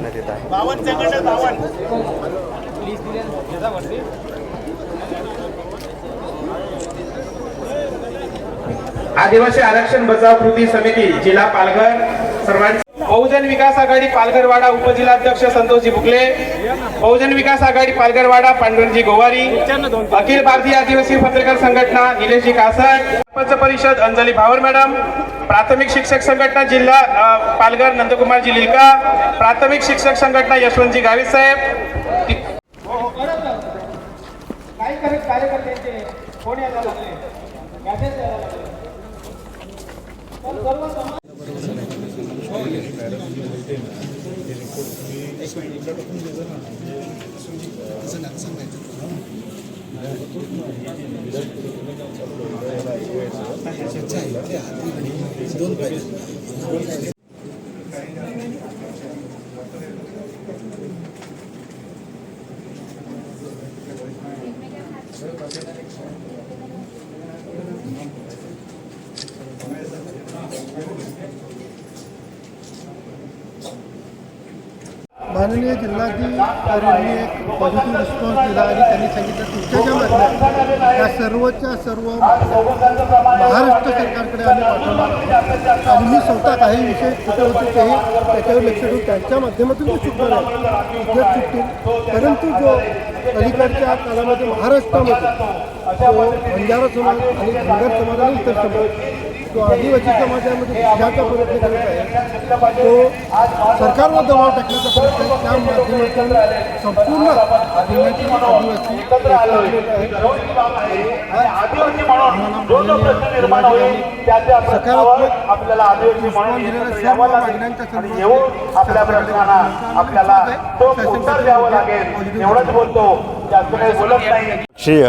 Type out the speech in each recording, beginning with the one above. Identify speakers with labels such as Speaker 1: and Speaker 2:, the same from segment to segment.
Speaker 1: लावण्यात येत आहे.
Speaker 2: आदिवासी आरक्षण बचाव कृती समिती जिल्हा पालघर. सर्वांचे बहुजन विकास आघाडी पालघरवाडा उपजिल्हाध्यक्ष संतोषजी बुकले. बहुजन विकास आघाडी पालघरवाडा पांडुरंगजी गोवारी. अखिल भारतीय आदिवासी पत्रकार संघटना निलेशजी कासट. सरपंच परिषद अंजली भावर मॅडम प्राथमिक शिक्षक संघटना जिल्हा पालघर नंदकुमारजी लिलका प्राथमिक शिक्षक संघटना यशवंतजी गावित साहेब. कार्यकर्त्यांचे फोन यायला लागले मॅसेज
Speaker 3: माननीय जिल्हाधिकाऱ्यांनी एक पॉझिटिव्ह रिस्पॉन्स दिला आणि त्यांनी सांगितलं तुमच्या ज्या मागण्या त्या सर्वच्या सर्व महाराष्ट्र सरकारकडे आम्ही पाठवणार आहोत. आणि मी स्वतः काही विषय कुठे होते ते त्याच्यावर लक्ष ठेवून त्यांच्या माध्यमातून ते चुकणार आहे तिथेच चुकतील. परंतु जो अलीकडच्या कालामध्ये महाराष्ट्रामध्ये तो बंजारा समाज आणि धनगर समाज आणि इतर समाज जो आदिवासी समाजामध्ये प्रयत्न करत आहे. तो सरकारवर दबाव टाकण्याचा प्रयत्न आहे. त्या माध्यमातून संपूर्ण आदिवासी.
Speaker 4: आदिवासी म्हणून जो जो प्रश्न निर्माण होईल त्या त्या प्रश्नावर आपल्याला आदिवासी म्हणून निर्णय घ्यावा लागेल. आणि येऊन आपल्या प्रश्नांना आपल्याला तो उत्तर द्यावं लागेल. एवढंच बोलतो. जास्त काही बोलत नाही
Speaker 5: राष्ट्रीय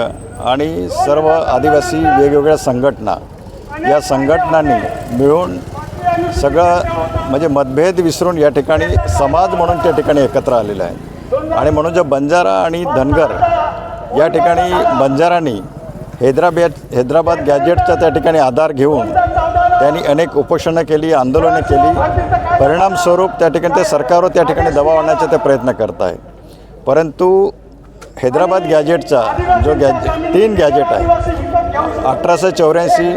Speaker 5: आणि सर्व आदिवासी वेगवेगळ्या संघटना या संघटनांनी मिळून सगळं म्हणजे मतभेद विसरून या ठिकाणी समाज म्हणून त्या ठिकाणी एकत्र आलेला आहे. आणि म्हणून जो बंजारा आणि धनगर या ठिकाणी बंजारांनी हैदराबाद हैदराबाद गॅजेटचा त्या ठिकाणी आधार घेऊन त्यांनी अनेक उपोषणं केली आंदोलनं केली. परिणामस्वरूप त्या ठिकाणी ते सरकारवर त्या ठिकाणी दबाव आणण्याचा ते प्रयत्न करत आहे. परंतु हैदराबाद गॅजेटचा जो गॅजे तीन गॅजेट आहे अठराशे चौऱ्याऐंशी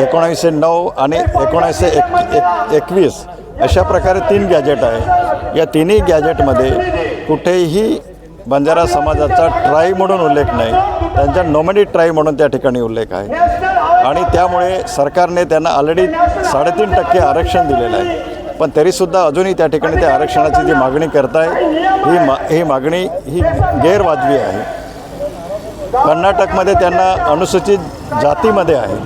Speaker 5: एकोणावीसशे नऊ आणि एकोणावीसशे एक एक एकवीस अशा प्रकारे तीन गॅजेट आहे. या तिन्ही गॅजेटमध्ये कुठेही बंजारा समाजाचा ट्राई म्हणून उल्लेख नाही त्यांचा नॉमिनी ट्राई म्हणून त्या ठिकाणी उल्लेख आहे. आणि त्यामुळे सरकारने त्यांना ऑलरेडी साडेतीन टक्के आरक्षण दिलेलं आहे. पण तरीसुद्धा अजूनही त्या ठिकाणी त्या आरक्षणाची जी मागणी करताय ही मा ही मागणी ही गैरवाजवी आहे. कर्नाटकमध्ये त्यांना अनुसूचित जातीमध्ये आहे.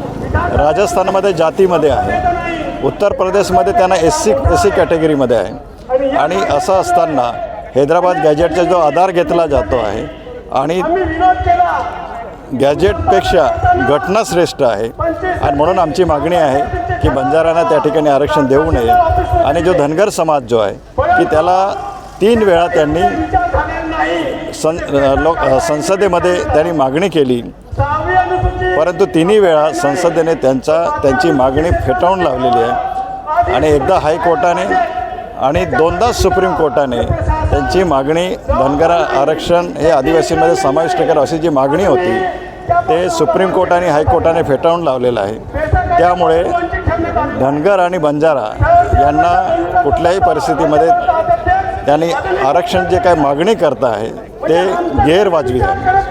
Speaker 5: राजस्थानमध्ये जातीमध्ये आहे. उत्तर प्रदेशमध्ये त्यांना एस सी एस सी कॅटेगरीमध्ये आहे. आणि असं असताना हैदराबाद गॅजेटचा जो आधार घेतला जातो आहे आणि गॅजेटपेक्षा घटना श्रेष्ठ आहे. आणि म्हणून आमची मागणी आहे की बंजाऱ्यांना त्या ठिकाणी आरक्षण देऊ नये. आणि जो धनगर समाज जो आहे की त्याला तीन वेळा त्यांनी सं लोक संसदेमध्ये त्यांनी मागणी केली परंतु तिन्ही वेळा संसदेने त्यांचा त्यांची मागणी फेटाळून लावलेली आहे. आणि एकदा हायकोर्टाने आणि दोनदा सुप्रीम कोर्टाने त्यांची मागणी धनगर आरक्षण हे आदिवासीमध्ये समाविष्ट करा अशी जी मागणी होती ते सुप्रीम कोर्ट आणि हायकोर्टाने फेटाळून लावलेलं आहे. त्यामुळे धनगर आणि बंजारा यांना कुठल्याही परिस्थितीमध्ये त्यांनी आरक्षण जे काही मागणी करता आहे ते गैरवाजवी आहे.